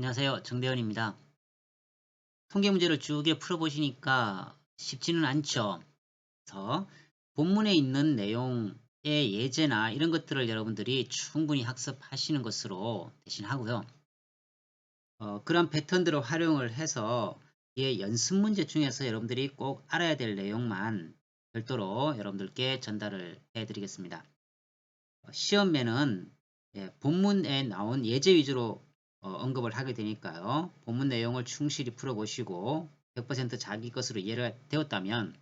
안녕하세요. 정대현입니다. 통계 문제를 쭉 풀어보시니까 쉽지는 않죠. 그래서 본문에 있는 내용의 예제나 이런 것들을 여러분들이 충분히 학습하시는 것으로 대신 하고요. 어, 그런 패턴들을 활용을 해서 이 연습 문제 중에서 여러분들이 꼭 알아야 될 내용만 별도로 여러분들께 전달을 해드리겠습니다. 어, 시험에는 예, 본문에 나온 예제 위주로 어, 언급을 하게 되니까요. 본문 내용을 충실히 풀어보시고 100% 자기 것으로 이해가 되었다면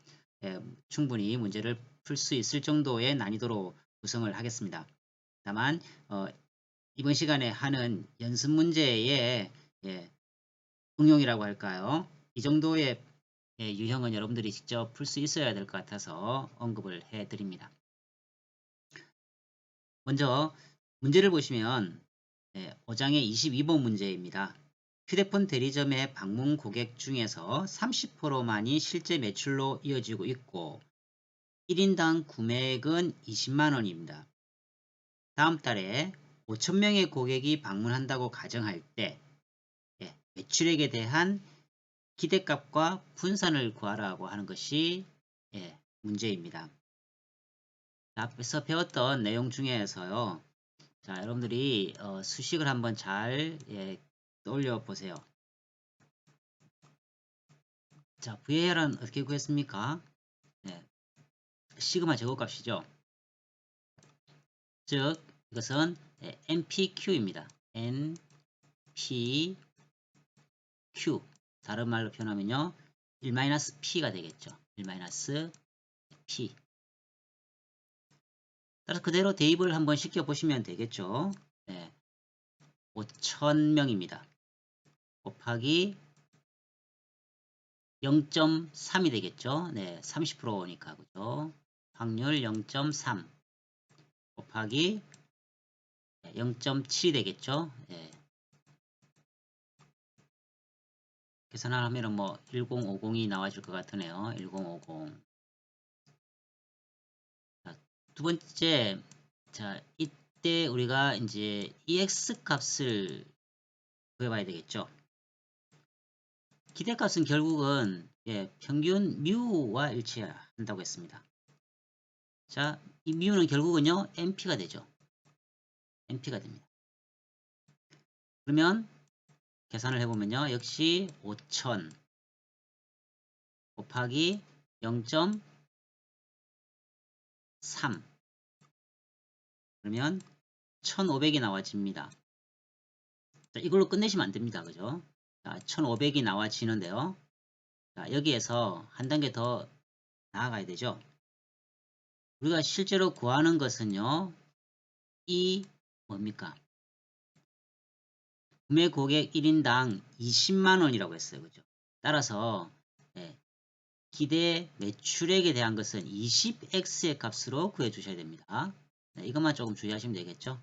예, 충분히 문제를 풀 수 있을 정도의 난이도로 구성을 하겠습니다. 다만 어, 이번 시간에 하는 연습 문제의 예, 응용이라고 할까요? 이 정도의 예, 유형은 여러분들이 직접 풀 수 있어야 될 것 같아서 언급을 해드립니다. 먼저 문제를 보시면 네, 5장의 22번 문제입니다. 휴대폰 대리점의 방문 고객 중에서 30%만이 실제 매출로 이어지고 있고 1인당 구매액은 20만원입니다. 다음 달에 5천명의 고객이 방문한다고 가정할 때 예, 매출액에 대한 기대값과 분산을 구하라고 하는 것이 예, 문제입니다. 앞에서 배웠던 내용 중에서요. 자, 여러분들이 어, 수식을 한번 잘 예, 떠올려 보세요. 자, VAR은 어떻게 구했습니까? 네. 시그마 제곱값이죠. 즉, 이것은 NPQ입니다. NPQ. 다른 말로 표현하면요. 1-P가 되겠죠. 1-P. 따라서 그대로 대입을 한번 시켜 보시면 되겠죠. 네. 5천명입니다. 곱하기 0.3이 되겠죠. 네, 30%니까 그죠. 확률 0.3 곱하기 0.7이 되겠죠. 네. 계산을 하면 뭐 1050이 나와줄 것 같으네요. 1050. 두 번째, 자, 이때 우리가 이제 EX 값을 구해봐야 되겠죠. 기대값은 결국은 예, 평균 뮤와 일치한다고 했습니다. 자, 이 뮤는 결국은요, NP가 되죠. NP가 됩니다. 그러면 계산을 해보면요, 역시 5000 곱하기 0.3 그러면 1500이 나와집니다. 자, 이걸로 끝내시면 안 됩니다. 그죠? 자, 1500이 나와지는데요. 자, 여기에서 한 단계 더 나아가야 되죠. 우리가 실제로 구하는 것은요. 이 뭡니까? 구매 고객 1인당 20만원이라고 했어요. 그죠? 따라서 네, 기대 매출액에 대한 것은 20x의 값으로 구해 주셔야 됩니다. 네, 이것만 조금 주의하시면 되겠죠.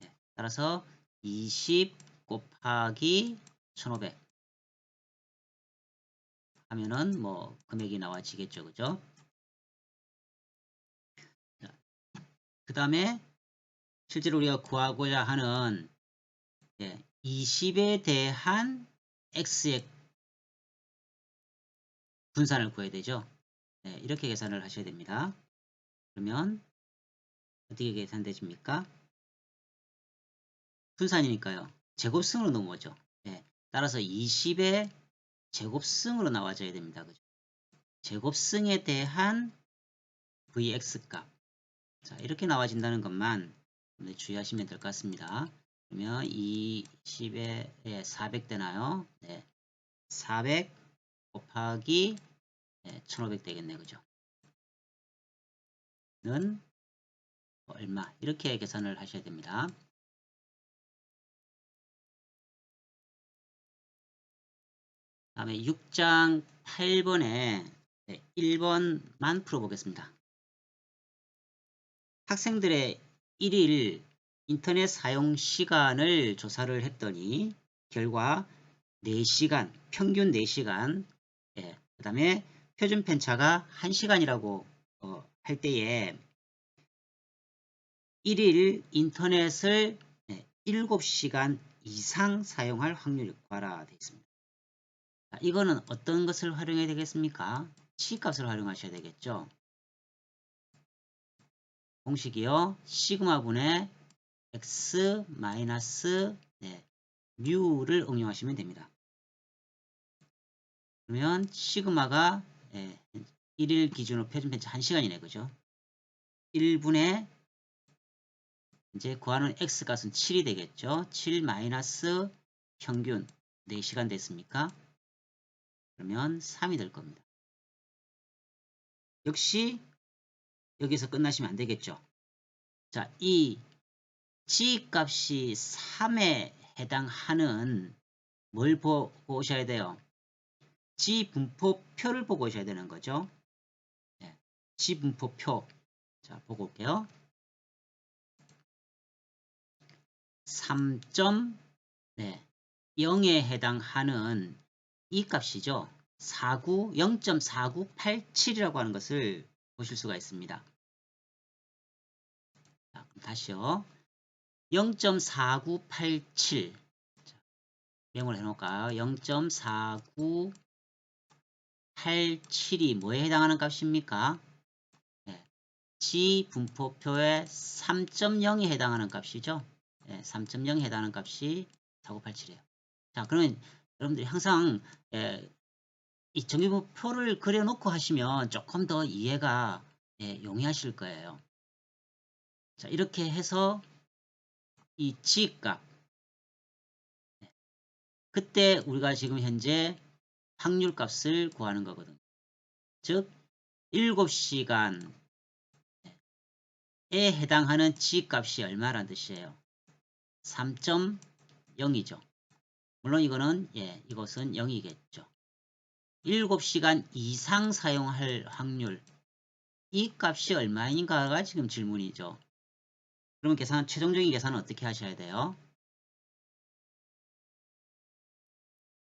네, 따라서 20 곱하기 1500 하면은 뭐 금액이 나와지겠죠. 그죠? 그 다음에 실제로 우리가 구하고자 하는 예, 20에 대한 x의 분산을 구해야 되죠. 네, 이렇게 계산을 하셔야 됩니다. 그러면 어떻게 계산되십니까? 분산이니까요. 제곱승으로 넘어오죠. 네. 따라서 20의 제곱승으로 나와줘야 됩니다. 그죠? 제곱승에 대한 vx값. 자, 이렇게 나와진다는 것만 주의하시면 될 것 같습니다. 그러면 20에 400 되나요? 네. 400 곱하기 네, 1500 되겠네. 그죠? 는 얼마 이렇게 계산을 하셔야 됩니다. 다음에 6장 8번에 1번만 풀어보겠습니다. 학생들의 1일 인터넷 사용 시간을 조사를 했더니 결과 4시간, 평균 4시간, 예, 그 다음에 표준 편차가 1시간이라고 어, 할 때에 1일 인터넷을 7시간 이상 사용할 확률 구하라 되어 있습니다. 자, 이거는 어떤 것을 활용해야 되겠습니까? C값을 활용하셔야 되겠죠. 공식이요. 시그마분의 x 마이너스 네, 뮤를 응용하시면 됩니다. 그러면 시그마가 예, 1일 기준으로 표준 편차 1시간이네 그죠? 1분의 이제 구하는 x 값은 7이 되겠죠. 7 마이너스 평균 4시간 됐습니까? 그러면 3이 될 겁니다. 역시 여기서 끝나시면 안 되겠죠. 자, 이 g 값이 3에 해당하는 뭘 보고 오셔야 돼요? g 분포표를 보고 오셔야 되는 거죠. 네, g 분포표. 자, 보고 올게요. 3점 네, 0에 해당하는 이 값이죠. 49, 0.4987이라고 하는 것을 보실 수가 있습니다. 자, 다시요. 0.4987 명을 해놓을까요? 0.4987이 뭐에 해당하는 값입니까? 네. G 분포표의 3.0에 해당하는 값이죠. 네, 3.0에 해당하는 값이 4987이에요. 자, 그러면 여러분들이 항상 예, 이 정규표를 그려놓고 하시면 조금 더 이해가 예, 용이하실 거예요. 자, 이렇게 해서 이 G값 네. 그때 우리가 지금 현재 확률 값을 구하는 거거든요. 즉 7시간에 해당하는 G값이 얼마라는 뜻이에요. 3.0이죠. 물론 이거는 예, 이것은 0이겠죠. 7시간 이상 사용할 확률 이 값이 얼마인가가 지금 질문이죠. 그러면 계산 최종적인 계산은 어떻게 하셔야 돼요?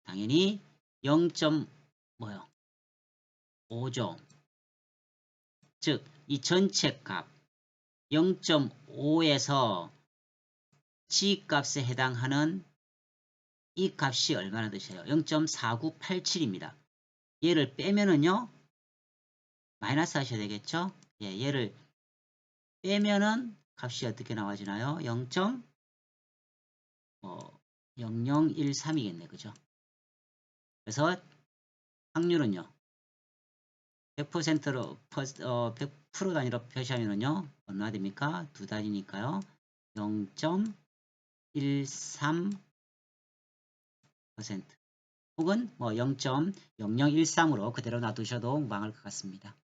당연히 0. 뭐요? 5죠. 즉, 이 전체 값 0.5에서 G 값에 해당하는 이 값이 얼마나 되셔요? 0.4987입니다. 얘를 빼면은요, 마이너스 하셔야 되겠죠? 예, 얘를 빼면은 값이 어떻게 나와지나요? 0. 어, 0013이겠네. 그죠? 그래서 확률은요. 100%로 어, 100% 단위로 표시하면은요. 얼마 됩니까? 두 단위니까요. 0.13% 혹은 뭐 0.0013으로 그대로 놔두셔도 무방할 것 같습니다.